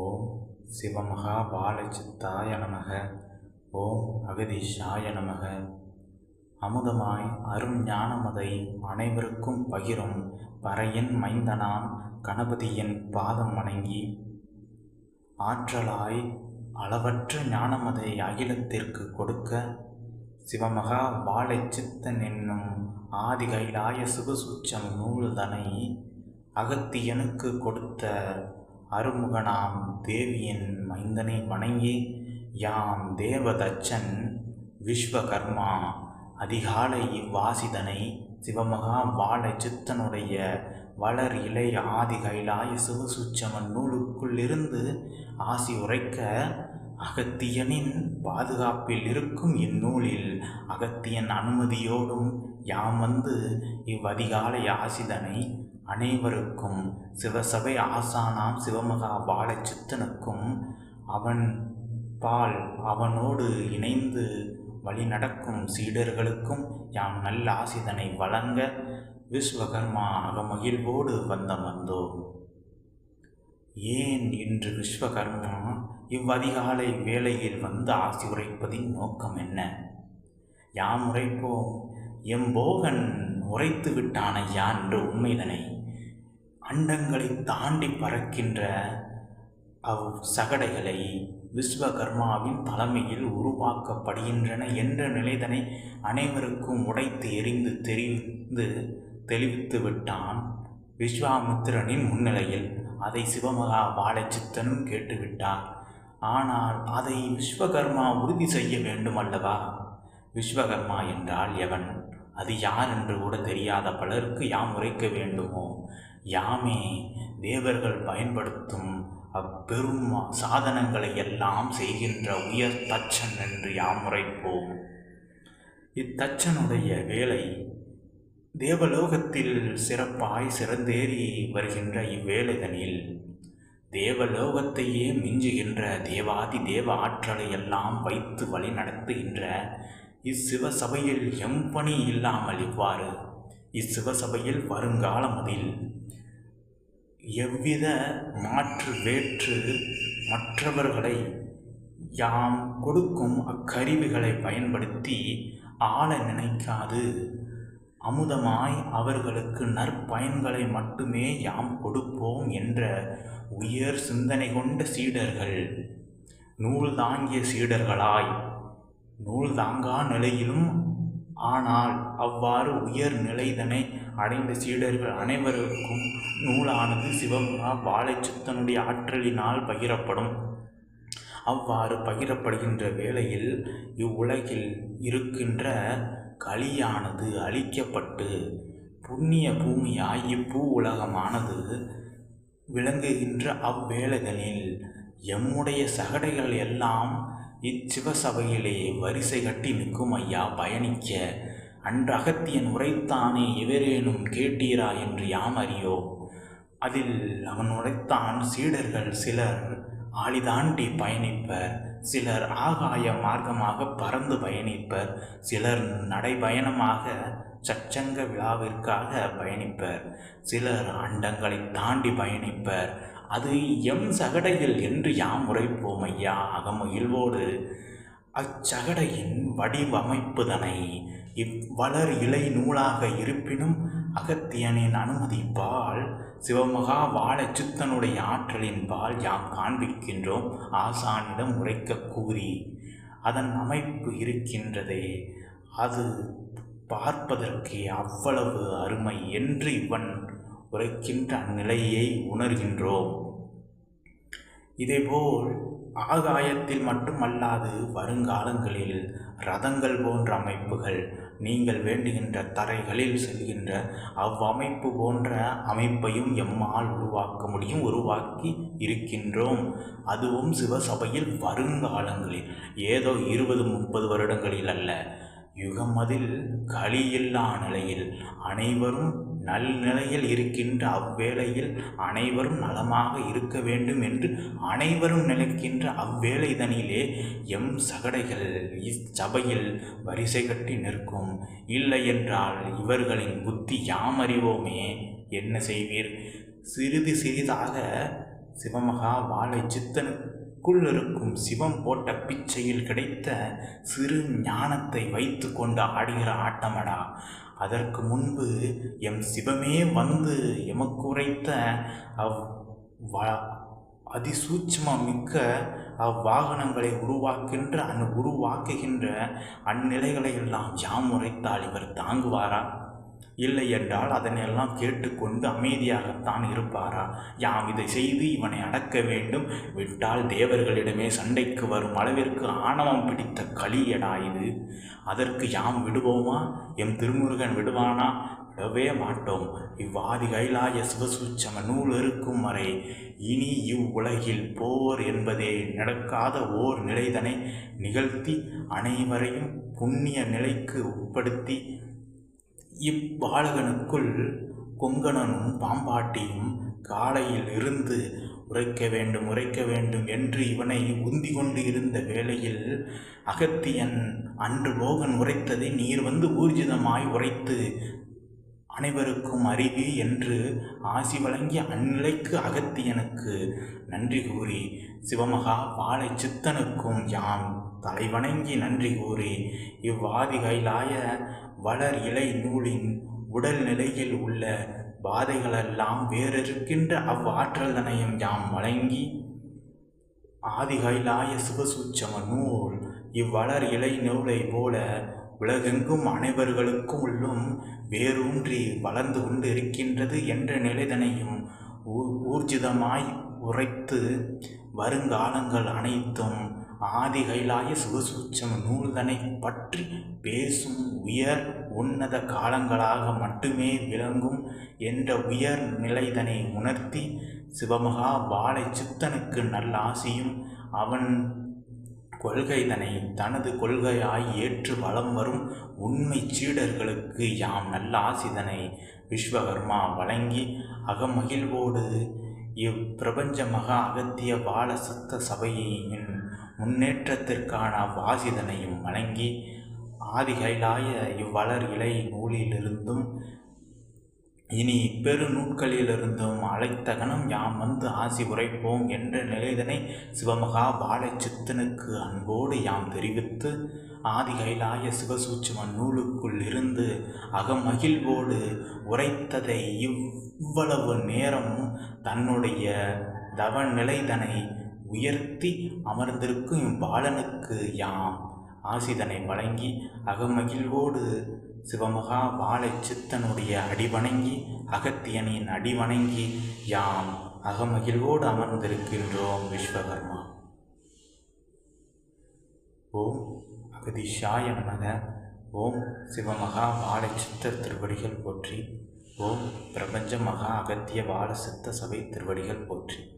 ஓம் சிவமகா பாலச்சித்தாய நமக. ஓம் அகதீஷாய நமக. அமுதமாய் அரும் ஞானமதை அனைவருக்கும் பகிரும் பறையின் மைந்தனாம் கணபதியின் பாதம் வணங்கி. ஆற்றலாய் அளவற்ற ஞானமதை அகிலத்திற்கு கொடுக்க சிவமகா வாழைச்சித்தன் என்னும் ஆதி கைலாய சுகசூச்சம் நூல்தனை அகத்தியனுக்கு கொடுத்த அருமுகனாம் தேவியின் மைந்தனை வணங்கி யாம் தேவதச்சன் விஸ்வகர்மா அதிகாலை இவ்வாசிதனை சிவமகா வாழ சித்தனுடைய வளர் இலை ஆதி கைலாய சிவசுச்சமன் நூலுக்குள்ளிருந்து ஆசி உரைக்க அகத்தியனின் பாதுகாப்பில் இருக்கும் இந்நூலில் அகத்தியன் அனுமதியோடும் யாம் வந்து இவ்வதிகாலை ஆசிதனை அனைவருக்கும் சிவசபை ஆசானாம் சிவமகா பாலச்சித்தனுக்கும் அவன் பால் அவனோடு இணைந்து வழிநடக்கும் சீடர்களுக்கும் யாம் நல்ல ஆசிதனை வழங்க விஸ்வகர்மா அகமகிழ்வோடு வந்தமர்ந்தோம் ஏன் இன்று விஸ்வகர்மா இவ்வதிகாலை வேளையில் வந்து ஆசி உரைப்பதின் நோக்கம் என்ன? யாம் உரைப்போம் எம்போகன் உரைத்து விட்டான் ஐயா என்று உண்மைதனை? அண்டங்களை தாண்டி பறக்கின்ற அவ் சகடைகளை விஸ்வகர்மாவின் தலைமையில் உருவாக்கப்படுகின்றன என்ற நிலைதனை அனைவருக்கும் உடைத்து எரிந்து தெரிந்து தெளிவித்து விட்டான் விஸ்வாமித்திரனின் முன்னிலையில். அதை சிவமகா பாலச்சித்தனும் கேட்டுவிட்டார். ஆனால் அதை விஸ்வகர்மா உறுதி செய்ய வேண்டும் அல்லவா? விஸ்வகர்மா என்றால் எவன்? அது யார் என்று கூட தெரியாத பலருக்கு யாம் உரைக்க வேண்டுமோ? யாமே தேவர்கள் பயன்படுத்தும் அப்பெரும் சாதனங்களை எல்லாம் செய்கின்ற உயர் தச்சன் என்று யாம் உரைப்போம். இத்தச்சனுடைய வேலை தேவலோகத்தில் சிறப்பாய் சிறந்தேறி வருகின்ற இவ்வேளைதனில் தேவலோகத்தையே மிஞ்சுகின்ற தேவாதி தேவ ஆற்றலை எல்லாம் வைத்து வழி நடத்துகின்ற இச்சிவசபையில் எம்பணி இல்லாமல் இவ்வாறு. இச்சிவசபையில் வருங்காலமதில் எவ்வித மாற்று வேற்று மற்றவர்களை யாம் கொடுக்கும் அக்கருவிகளை பயன்படுத்தி ஆள நினைக்காது. அமுதமாய் அவர்களுக்கு நற்பயன்களை மட்டுமே யாம் கொடுப்போம் என்ற உயர் சிந்தனை கொண்ட சீடர்கள். நூல் தாங்கிய சீடர்களாய் நூல் தாங்கா நிலையிலும் ஆனால் அவ்வாறு உயர் நிலைதனை அடைந்த சீடர்கள் அனைவருக்கும் நூலானது சிவமகா பாலச்சித்தனுடைய ஆற்றலினால் பகிரப்படும். அவ்வாறு பகிரப்படுகின்ற வேளையில் இவ்வுலகில் இருக்கின்ற களியானது அழிக்கப்பட்டு புண்ணிய பூமியாய் இப்பூ உலகமானது விளங்குகின்ற அவ்வேளைகளில் எம்முடைய சகடைகள் எல்லாம் இச்சிவசபையிலே வரிசை கட்டி நிற்கும் ஐயா பயணிக்க அன்று அகத்தியன் உரைத்தானே எவரேனும் கேட்டீரா என்று யாம் அறியோ அதில் அவன் உரைத்தான் சீடர்கள் சிலர் ஆளிதாண்டி பயணிப்பர். சிலர் ஆகாய மார்க்கமாக பறந்து பயணிப்பர் சிலர் நடைபயணமாக சச்சங்க விழாவிற்காக பயணிப்பர் சிலர் அண்டங்களை தாண்டி பயணிப்பர். அது எம் சகடையில் என்று யாம் உரைப்போம் ஐயா அகமகிழ்வோடு அச்சகடையின் வடிவமைப்புதனை இவ்வளர் இலை நூலாக இருப்பினும் அகத்தியனின் அனுமதிப்பால் சிவமகா வாழச்சித்தனுடைய ஆற்றலின் பால் யாம் காண்பிக்கின்றோம் ஆசானிடம் உரைக்க கூறி அதன் அமைப்பு இருக்கின்றதே. அது பார்ப்பதற்கு அவ்வளவு அருமை என்று இவன் உரைக்கின்ற அந்நிலையை உணர்கின்றோம். இதேபோல் ஆகாயத்தில் மட்டுமல்லாது வருங்காலங்களில் ரதங்கள் போன்ற அமைப்புகள் நீங்கள் வேண்டுகின்ற தரைகளில் செல்கின்ற அவ்வமைப்பு போன்ற அமைப்பையும் எம்மால் உருவாக்க முடியும் உருவாக்கி இருக்கின்றோம். அதுவும் சிவசபையில் வருங்காலங்களில் ஏதோ இருபது முப்பது வருடங்களில் அல்ல. யுகமதில் களியில்லா நிலையில் அனைவரும் நல்நிலையில் இருக்கின்ற அவ்வேளையில் அனைவரும் நலமாக இருக்க வேண்டும் என்று அனைவரும் நினைக்கின்ற அவ்வேளைதனிலே எம் சகடைகள் இச்சபையில் வரிசை கட்டி நிற்கும். இல்லை என்றால் இவர்களின் புத்தி யாம் அறிவோமே என்ன செய்வீர்? சிறிது சிறிதாக சிவமகா வாழை சித்தனுக்குள் இருக்கும் சிவம் போட்ட பிச்சையில் கிடைத்த சிறு ஞானத்தை வைத்து கொண்டு ஆடுகிற ஆட்டமடா. அதற்கு முன்பு எம் சிவமே வந்து எமக்கு உரைத்த அவ் வா அதிசூட்சமம் மிக்க அவ்வாகனங்களை உருவாக்கின்ற அந் உருவாக்குகின்ற அந்நிலைகளை எல்லாம் யாம் உரைத்தால் இவர் தாங்குவாரா? இல்லை என்றால் அதனையெல்லாம் கேட்டுக்கொண்டு அமைதியாகத்தான் இருப்பாரா? யாம் இதை செய்து இவனை அடக்க வேண்டும். விட்டால் தேவர்களிடமே சண்டைக்கு வரும் அளவிற்கு ஆணவம் பிடித்த களியடா இது. அதற்கு யாம் விடுவோமா? எம் திருமுருகன் விடுவானா? விடவே மாட்டோம். இவ்வாதி கைலாய சிவசூச்சம நூல் இருக்கும் வரை இனி இவ்வுலகில் போர் என்பதே நடக்காத ஓர் நிலைதனை நிகழ்த்தி அனைவரையும் புண்ணிய நிலைக்கு உட்படுத்தி இப்பாலகனுக்குள் கொங்கணனும் பாம்பாட்டியும் காலையில் இருந்து உரைக்க வேண்டும் உரைக்க வேண்டும் என்று இவனை உந்தி கொண்டு இருந்த வேளையில் அகத்தியன் அன்று போகன் உரைத்ததை நீர் வந்து ஊர்ஜிதமாய் உரைத்து அனைவருக்கும் அறிவி என்று ஆசி வழங்கிய அந்நிலைக்கு அகத்தியனுக்கு நன்றி கூறி சிவமகா பாலை சித்தனுக்கும் யாம் தலைவணங்கி நன்றி கூறி இவ்வாதி கைலாய வளர் இலை நூலின் உடல் நிலையில் உள்ள பாதைகளெல்லாம் வேறிருக்கின்ற அவ்வாற்றல் தனையும் யாம் வழங்கி ஆதிகைலாய சிவசூச்சம நூல் இவ்வளர் இலை நூலை போல உலகெங்கும் அனைவர்களுக்கும் உள்ளும் வேரூன்றி வளர்ந்து கொண்டு இருக்கின்றது என்ற நிலைதனையும் ஊர்ஜிதமாய் உரைத்து வருங்காலங்கள் அனைத்தும் ஆதி கைலாய சுகசூச்சம் நூல்தனை பற்றி பேசும் உயர் உன்னத காலங்களாக மட்டுமே விளங்கும் என்ற உயர் நிலைதனை உணர்த்தி சிவமகா பாலை சித்தனுக்கு நல்ல ஆசியும் அவன் கொள்கைதனை தனது கொள்கையாய் ஏற்று வளம் வரும் உண்மை சீடர்களுக்கு யாம் நல்ல ஆசிதனை விஸ்வகர்மா வழங்கி அகமகிழ்வோடு இப்பிரபஞ்ச மகா அகத்திய பாலசத்த சபையின் முன்னேற்றத்திற்கான வாசிதனையும் வழங்கி ஆதிகைலாய இவ்வளர் இலை நூலிலிருந்தும் இனி பெருநூட்களிலிருந்தும் அழைத்தகனும் யாம் வந்து ஆசி உரைப்போம் என்ற நிலைதனை சிவமகா பாலச்சித்தனுக்கு அன்போடு யாம் தெரிவித்து ஆதிகைலாய கைலாய நூலுக்குள் இருந்து அகமகிழ்வோடு உரைத்ததை இவ்வளவு நேரம் தன்னுடைய தவ நிலைதனை உயர்த்தி அமர்ந்திருக்கும் இவ்வாளனுக்கு யாம்? ஆசிதனை வழங்கி அகமகிழ்வோடு சிவமகா வாழை சித்தனுடைய அடிவணங்கி அகத்தியனின் அடிவணங்கி யாம்? அகமகிழ்வோடு அமர்ந்திருக்கின்றோம் விஸ்வகர்மா. ஓம் அகதிஷாய நமக. ஓம் சிவமகா வாழை சித்தர் திருவடிகள் போற்றி. ஓம் பிரபஞ்ச மகா அகத்திய வாழ சித்த சபை திருவடிகள் போற்றி.